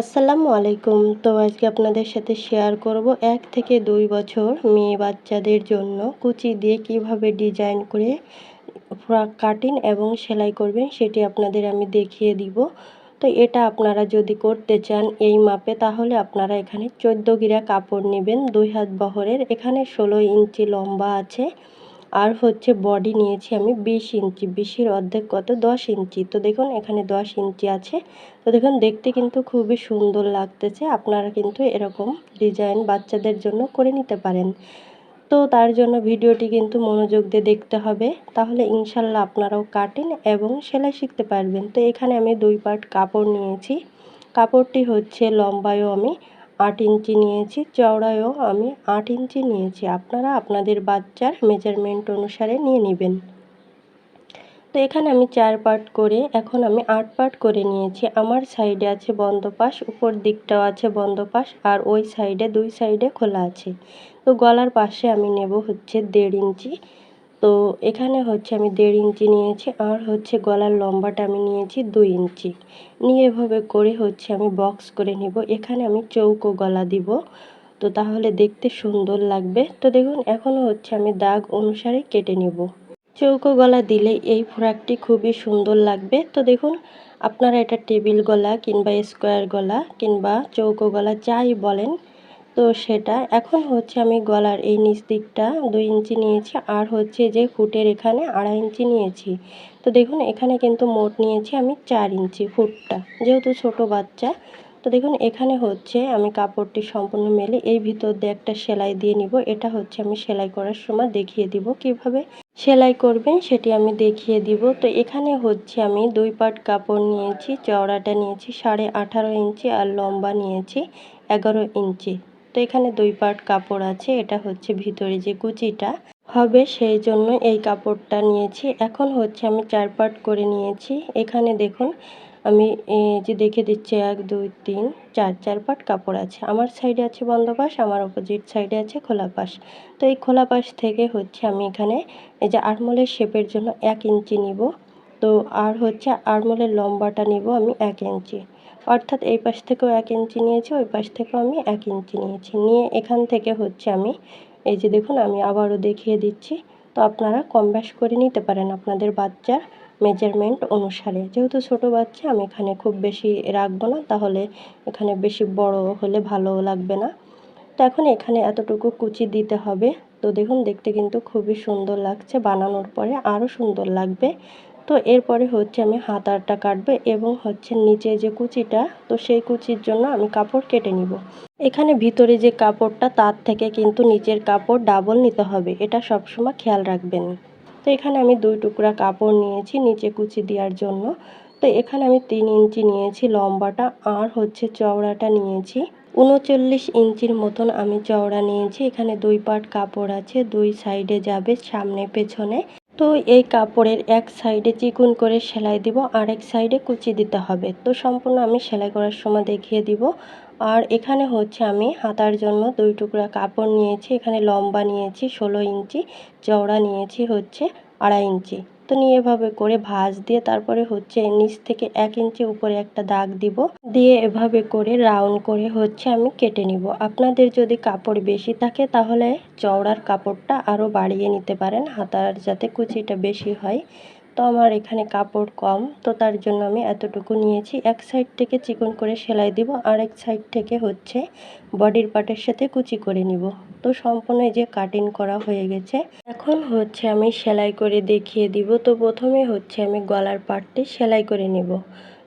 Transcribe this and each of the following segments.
আসসালামু আলাইকুম। তো আজকে আপনাদের সাথে শেয়ার করব এক থেকে দুই বছর মেয়ে বাচ্চাদের জন্য কুচি দিয়ে কীভাবে ডিজাইন করে ফ্রক কাটিং এবং সেলাই করবেন সেটি আপনাদের আমি দেখিয়ে দিব। তো এটা আপনারা যদি করতে চান এই মাপে তাহলে আপনারা এখানে চোদ্দ গিরা কাপড় নেবেন। দুই হাত বহরের। এখানে ষোলো ইঞ্চি লম্বা আছে। আর হচ্ছে বডি নিয়েছি আমি বিশ ইঞ্চি। বিশের অর্ধেক কত? দশ ইঞ্চি। তো দেখুন, এখানে দশ ইঞ্চি আছে। তো দেখুন, দেখতে কিন্তু খুবই সুন্দর লাগতেছে। আপনারা কিন্তু এরকম ডিজাইন বাচ্চাদের জন্য করে নিতে পারেন। তো তার জন্য ভিডিওটি কিন্তু মনোযোগ দিয়ে দেখতে হবে। তাহলে ইনশাল্লাহ আপনারাও কাটেন এবং সেলাই শিখতে পারবেন। তো এখানে আমি দুই পার্ট কাপড় নিয়েছি। কাপড়টি হচ্ছে লম্বায়ও আমি। আট ইঞ্চি নিয়েছি, চওড়ায়ও আমি আট ইঞ্চি নিয়েছি। আপনারা আপনাদের বাচ্চার মেজারমেন্ট অনুসারে নিয়ে নেবেন। তো এখানে আমি চার পার্ট করে, এখন আমি আট পার্ট করে নিয়েছি। আমার সাইডে আছে বন্ধ পাশ উপর দিকটাও আছে বন্ধ পাশ আর ওই সাইডে দুই সাইডে খোলা আছে। তো গলার পাশে আমি নেব হচ্ছে দেড় ইঞ্চি। তো এখানে হচ্ছে আমি দেড় ইঞ্চি নিয়েছি আর হচ্ছে গলার লম্বাটা আমি নিয়েছি দুই ইঞ্চি। নিয়ে এভাবে করে হচ্ছে আমি বক্স করে নিব। এখানে আমি চৌকো গলা দিব। তো তাহলে দেখতে সুন্দর লাগবে। তো দেখুন, এখনও হচ্ছে আমি দাগ অনুসারে কেটে নিব। চৌকো গলা দিলে এই ফ্রকটি খুবই সুন্দর লাগবে। তো দেখুন, আপনারা এটা টেবিল গলা কিংবা স্কোয়ার গলা কিংবা চৌকো গলা যাই বলেন তো সেটা। এখন হচ্ছে আমি গলার এই নিচ দিকটা দুই ইঞ্চি নিয়েছি আর হচ্ছে যে ফুটের এখানে আড়াই ইঞ্চি নিয়েছি। তো দেখুন, এখানে কিন্তু মোট নিয়েছি আমি চার ইঞ্চি ফুটটা যেহেতু ছোট বাচ্চা। তো দেখুন, এখানে হচ্ছে আমি কাপড়টি সম্পূর্ণ মেলে এই ভিতর দিয়ে একটা সেলাই দিয়ে নিব। এটা হচ্ছে আমি সেলাই করার সময় দেখিয়ে দিব কীভাবে সেলাই করবেন, সেটি আমি দেখিয়ে দিব। তো এখানে হচ্ছে আমি দুই পাট কাপড় নিয়েছি, চওড়াটা নিয়েছি সাড়ে আঠারো ইঞ্চি আর লম্বা নিয়েছি এগারো ইঞ্চি। তো এখানে দুই পার্ট কাপড় আছে, এটা হচ্ছে ভিতরে যে কুচিটা হবে সেই জন্য এই কাপড়টা নিয়েছি। এখন হচ্ছে আমি চার পার্ট করে নিয়েছি। এখানে দেখুন, আমি যে দেখে দিচ্ছি, এক, দুই, তিন, চার চার পাট কাপড় আছে। আমার সাইডে আছে বন্ধ পাশ আমার অপোজিট সাইডে আছে খোলা পাশ তো এই খোলা পাশ থেকে হচ্ছে আমি এখানে এই যে আরমোলের শেপের জন্য এক ইঞ্চি নিব। তো আর হচ্ছে আরমোলের লম্বাটা নিব আমি এক ইঞ্চি। অর্থাৎ এই পাশ থেকেও এক ইঞ্চি নিয়েছি, ওই পাশ থেকেও আমি এক ইঞ্চি নিয়েছি। নিয়ে এখান থেকে হচ্ছে আমি, এই যে দেখুন, আমি আবারও দেখিয়ে দিচ্ছি। তো আপনারা কম বেশ করে নিতে পারেন আপনাদের বাচ্চার মেজারমেন্ট অনুসারে। যেহেতু ছোট বাচ্চা, আমি এখানে খুব বেশি রাখব না, তাহলে এখানে বেশি বড় হলে ভালো লাগবে না। তো এখন এখানে এতটুকু কুচি দিতে হবে। তো দেখুন, দেখতে কিন্তু খুবই সুন্দর লাগছে, বানানোর পরে আরও সুন্দর লাগবে। তো এরপরে হচ্ছে আমি হাতারটা কাটবো এবং হচ্ছে নিচে যে কুচিটা, তো সেই কুচির জন্য আমি কাপড় কেটে নিব। এখানে ভিতরে যে কাপড়টা, তার থেকে কিন্তু নিচের কাপড় ডাবল নিতে হবে, এটা সবসময় খেয়াল রাখবেন। তো এখানে আমি দুই টুকরা কাপড় নিয়েছি নিচে কুচি দেওয়ার জন্য। তো এখানে আমি তিন ইঞ্চি নিয়েছি লম্বাটা, আর হচ্ছে চওড়াটা নিয়েছি। উনচল্লিশ ইঞ্চির মতন আমি চওড়া নিয়েছি, এখানে দুই পাট কাপড় আছে, দুই সাইডে যাবে সামনে পেছনে। তো এই কাপড়ের এক সাইডে চিকুন করে সেলাই দিব, আর এক সাইডে কুচি দিতে হবে। তো সম্পূর্ণ আমি সেলাই করার সময় দেখিয়ে দিব। আর এখানে হচ্ছে আমি হাতার জন্য দুই টুকরা কাপড় নিয়েছি। এখানে লম্বা নিয়েছি, ষোলো ইঞ্চি, চওড়া নিয়েছি হচ্ছে আড়াই ইঞ্চি। তো নিয়ে এভাবে করে ভাঁজ দিয়ে তারপরে হচ্ছে নিচ থেকে এক ইঞ্চি উপরে একটা দাগ দিব। দিয়ে এভাবে করে রাউন্ড করে হচ্ছে আমি কেটে নিব। আপনাদের যদি কাপড় বেশি থাকে তাহলে চওড়ার কাপড়টা আরও বাড়িয়ে নিতে পারেন হাতার যাতে কুচিটা বেশি হয়। তো আমার এখানে কাপড় কম, তো তার জন্য আমি এতটুকু নিয়েছি। এক সাইড থেকে চিকন করে সেলাই দিব আর এক সাইড থেকে হচ্ছে বডির পার্টের সাথে কুচি করে নিব। তো সম্পূর্ণ এই যে কাটিং করা হয়ে গেছে। এখন হচ্ছে আমি সেলাই করে দেখিয়ে দিব। তো প্রথমে হচ্ছে আমি গলার পার্টটি সেলাই করে নিব।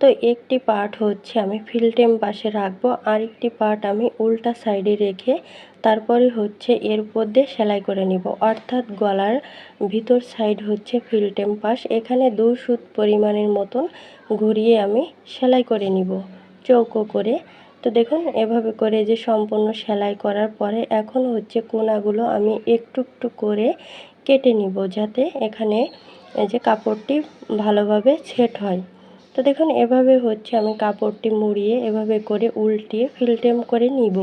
তো একটি পার্ট হচ্ছে আমি ফিল্টেম পাশে রাখব, আরেকটি পার্ট আমি উল্টা সাইডে রেখে তারপরে হচ্ছে এর উপর দিয়ে সেলাই করে নিব। অর্থাৎ গলার ভিতর সাইড হচ্ছে ফিল্টেম পাশ, এখানে দু সুত পরিমাণের মতন ঘুরিয়ে আমি সেলাই করে নিব, চৌকো করে। তো দেখুন, এভাবে করে যে সম্পূর্ণ সেলাই করার পরে এখন হচ্ছে কোনাগুলো আমি একটু একটু করে কেটে নিব, যাতে এখানে যে কাপড়টি ভালোভাবে সেট হয়। তো দেখুন, এভাবে হচ্ছে আমি কাপড়টি মুড়িয়ে এভাবে করে উল্টিয়ে ফিল্টেম করে নিব।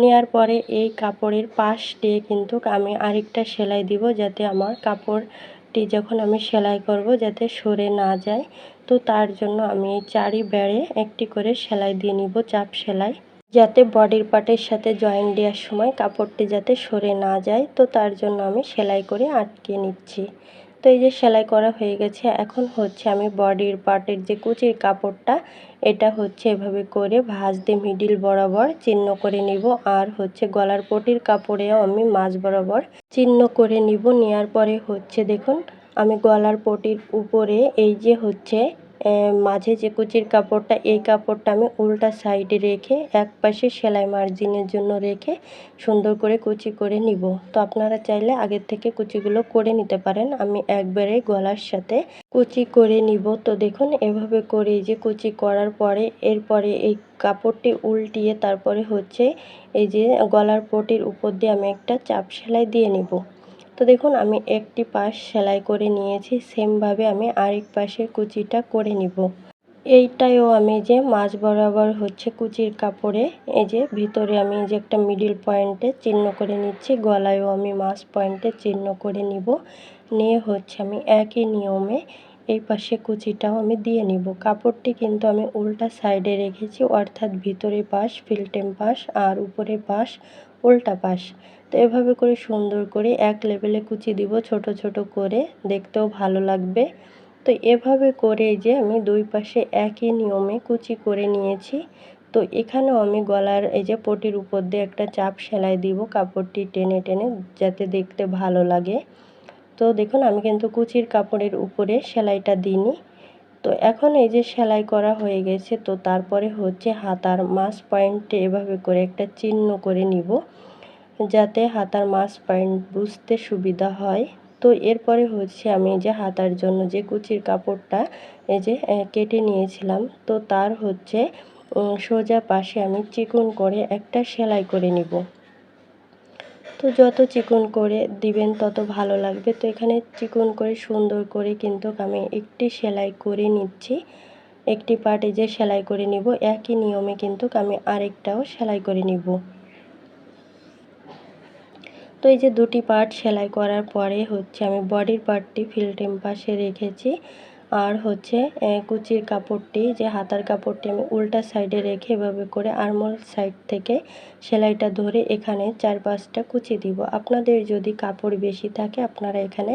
নেওয়ার পরে এই কাপড়ের পাশ দিয়ে কিন্তু আমি আরেকটা সেলাই দিব যাতে আমার কাপড়টি যখন আমি সেলাই করব যাতে সরে না যায়। তো তার জন্য আমি এই চারি বেড়ে একটি করে সেলাই দিয়ে নিব, চাপ সেলাই। যাতে বডির পার্টের সাথে জয়েন দেওয়ার সময় কাপড়টি যাতে সরে না যায়, তো তার জন্য আমি সেলাই করে আটকে নিচ্ছি। তো এই যে সেলাই করা হয়ে গেছে, এখন হচ্ছে আমি বডির পার্টের যে কুচির কাপড়টা, এটা হচ্ছে এভাবে করে ভাঁজ দিয়ে মিডিল বরাবর চিহ্ন করে নিব। আর হচ্ছে গলার পটির কাপড়েও আমি মাছ বরাবর চিহ্ন করে নিব। নেওয়ার পরে হচ্ছে দেখুন, আমি গলার পটির উপরে এই যে হচ্ছে মাঝে যে কুচির কাপড়টা, এই কাপড়টা আমি উল্টা সাইডে রেখে, এক পাশে সেলাই মার্জিনের জন্য রেখে সুন্দর করে কুচি করে নিব। তো আপনারা চাইলে আগের থেকে কুচিগুলো করে নিতে পারেন। আমি একবারে গলার সাথে কুচি করে নিব। তো দেখুন, এভাবে করে যে কুচি করার পরে, এরপরে এই কাপড়টি উল্টিয়ে তারপরে হচ্ছে এই যে গলার পটির উপর দিয়ে আমি একটা চাপ সেলাই দিয়ে নিব। তো দেখুন, আমি একটি পাশ সেলাই করে নিয়েছি, সেমভাবে আমি আরেক পাশের কুচিটা করে নিব। এইটাইও আমি যে মাছ বরাবর হচ্ছে কুচির কাপড়ে, এই যে ভিতরে আমি যে একটা মিডিল পয়েন্টে চিহ্ন করে নিচ্ছি, গলায়ও আমি মাছ পয়েন্টে চিহ্ন করে নিব। নিয়ে হচ্ছে আমি একই নিয়মে এই পাশে কুচিটাও আমি দিয়ে নিব। কাপড়টি কিন্তু আমি উল্টা সাইডে রেখেছি, অর্থাৎ ভিতরে পাশ ফিল্টেম পাশ আর উপরে পাশ, উল্টা পাশ। তো এভাবে করে সুন্দর করে এক লেভেলে কুচি দিব, ছোট ছোট করে। দেখতেও ভালো লাগবে। তো এভাবে করে যে আমি দুই পাশে একই নিয়মে কুচি করে নিয়েছি। তো এখানেও আমি গলার এই যে পটির উপর দিয়ে একটা চাপ সেলাই দিব, কাপড়টি টেনে টেনে যাতে দেখতে ভালো লাগে। তো দেখুন, আমি কিন্তু কুচির কাপড়ের উপরে সেলাইটা দিইনি। তো এখন এই যে সেলাই করা হয়ে গেছে, তো তারপরে হচ্ছে হাতার মাস পয়েন্টে এভাবে করে একটা চিহ্ন করে নিব। যাতে হাতার মাস পয়েন্ট বুঝতে সুবিধা হয়। তো এরপরে হচ্ছে আমি যে হাতার জন্য যে কুচির কাপড়টা এই যে কেটে নিয়েছিলাম, তো তার হচ্ছে সোজা পাশে আমি চিকন করে একটা সেলাই করে নিব। তো যত চিকন করে দিবেন তত ভালো লাগবে। তো এখানে চিকন করে সুন্দর করে কিন্তু আমি একটি সেলাই করে নিচ্ছি। একটি পার্টে যে সেলাই করে নিব, একই নিয়মে কিন্তু আমি আরেকটাও সেলাই করে নিব। তো এই যে দুটি পার্ট সেলাই করার পরে হচ্ছে আমি বডির পার্টটি ফিল্টেম পাশে রেখেছি। আর হচ্ছে কুচির কাপড়টি, যে হাতার কাপড়টি আমি উল্টা সাইডে রেখে এভাবে করে আরমোল সাইড থেকে সেলাইটা ধরে এখানে চার পাঁচটা কুচি দিব। আপনাদের যদি কাপড় বেশি থাকে, আপনারা এখানে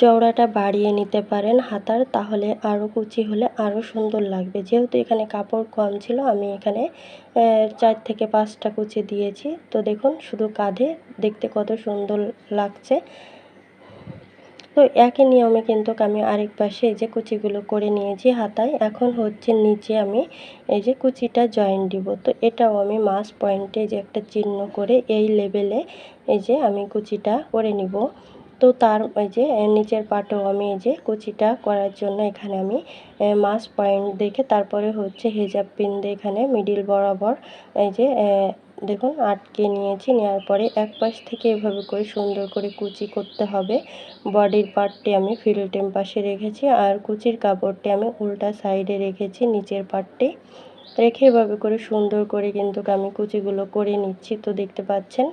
চওড়াটা বাড়িয়ে নিতে পারেন হাতার, তাহলে আরও কুচি হলে আরও সুন্দর লাগবে। যেহেতু এখানে কাপড় কম ছিল, আমি এখানে চার থেকে পাঁচটা কুচি দিয়েছি। তো দেখুন, শুধু কাঁধে দেখতে কত সুন্দর লাগছে। তো একই নিয়মে কিন্তু আমি আরেক পাশে এই যে কুচিগুলো করে নিয়েছি হাতায়। এখন হচ্ছে নিচে আমি এই যে কুচিটা জয়েন দিব। তো এটাও আমি মাস পয়েন্টে যে একটা চিহ্ন করে এই লেভেলে এই যে আমি কুচিটা করে নিব। তো তার এই যে নিচের পাটেও আমি এই যে কুচিটা করার জন্য এখানে আমি মাস পয়েন্ট দেখে তারপরে হচ্ছে হেজাব পিন দিয়ে এখানে মিডিল বরাবর এই যে দেখুন আটকে নিয়েছি, নেওয়ার পরে এক পাশ থেকে এভাবে করে সুন্দর করে কুচি করতে হবে। বডির পার্টটি আমি ফিল্টেম পাশে রেখেছি আর কুচির কাপড়টি আমি উল্টা সাইডে রেখেছি নিচের পার্টটি রেখে এভাবে করে সুন্দর করে কিন্তু আমি কুচিগুলো করে নিচ্ছি, তো দেখতে পাচ্ছেন।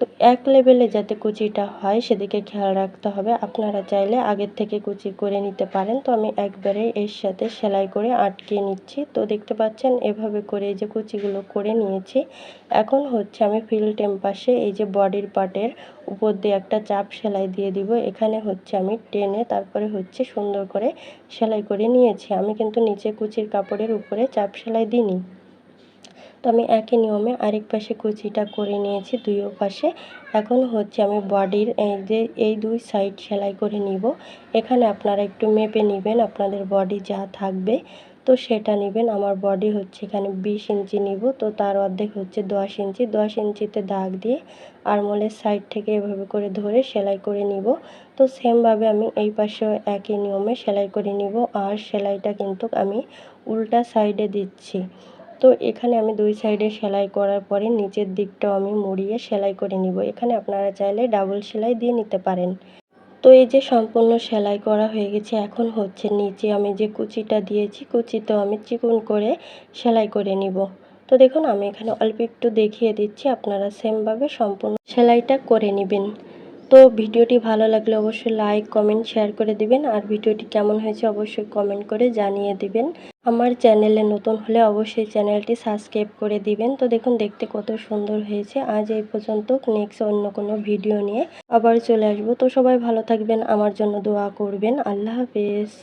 তো এক লেভেলে যাতে কুচিটা হয়, সেদিকে খেয়াল রাখতে হবে। আপনারা চাইলে আগের থেকে কুচি করে নিতে পারেন। তো আমি একবারে এর সাথে সেলাই করে আটকে নিচ্ছি। তো দেখতে পাচ্ছেন, এভাবে করে এই যে কুচিগুলো করে নিয়েছি। এখন হচ্ছে আমি ফিল টেম্পাসে এই যে বডির পার্টের উপর দিয়ে একটা চাপ সেলাই দিয়ে দিব। এখানে হচ্ছে আমি টেনে তারপরে হচ্ছে সুন্দর করে সেলাই করে নিয়েছি। আমি কিন্তু নিচে কুচির কাপড়ের উপরে চাপ সেলাই দিইনি। তো আমি একই নিয়মে আরেক পাশে কুচিটা করে নিয়েছি, দুই পাশে। এখন হচ্ছে আমি বডির যে, এই দুই সাইড সেলাই করে নিব। এখানে আপনারা একটু মেপে নেবেন আপনাদের বডি যা থাকবে। তো সেটা নেবেন। আমার বডি হচ্ছে এখানে বিশ ইঞ্চি নিব। তো তার অর্ধেক হচ্ছে দশ ইঞ্চি। দশ ইঞ্চিতে দাগ দিয়ে আরমোলের সাইড থেকে এভাবে করে ধরে সেলাই করে নিব। তো সেমভাবে আমি এই পাশেও একই নিয়মে সেলাই করে নিব। আর সেলাইটা কিন্তু আমি উল্টা সাইডে দিচ্ছি। তো এখানে আমি দুই সাইডে সেলাই করার পরে নিচের দিকটাও আমি মুড়িয়ে সেলাই করে নিব। এখানে আপনারা চাইলে ডাবল সেলাই দিয়ে নিতে পারেন। তো এই যে সম্পূর্ণ সেলাই করা হয়ে গেছে, এখন হচ্ছে নিচে আমি যে কুচিটা দিয়েছি, কুচিতেও আমি চিকন করে সেলাই করে নিব। তো দেখুন, আমি এখানে অল্প একটু দেখিয়ে দিচ্ছি, আপনারা সেমভাবে সম্পূর্ণ সেলাইটা করে নেবেন। তো ভিডিওটি ভালো লাগলে অবশ্যই লাইক কমেন্ট শেয়ার করে দিবেন। আর ভিডিওটি কেমন হয়েছে অবশ্যই কমেন্ট করে জানিয়ে দিবেন। আমার চ্যানেলে নতুন হলে অবশ্যই চ্যানেলটি সাবস্ক্রাইব করে দিবেন। তো দেখুন, দেখতে কত সুন্দর হয়েছে। আজ এই পর্যন্ত নেক্সট অন্য কোনো ভিডিও নিয়ে আবার চলে আসব। তো সবাই ভালো থাকবেন, আমার জন্য দোয়া করবেন। আল্লাহ হাফেজ।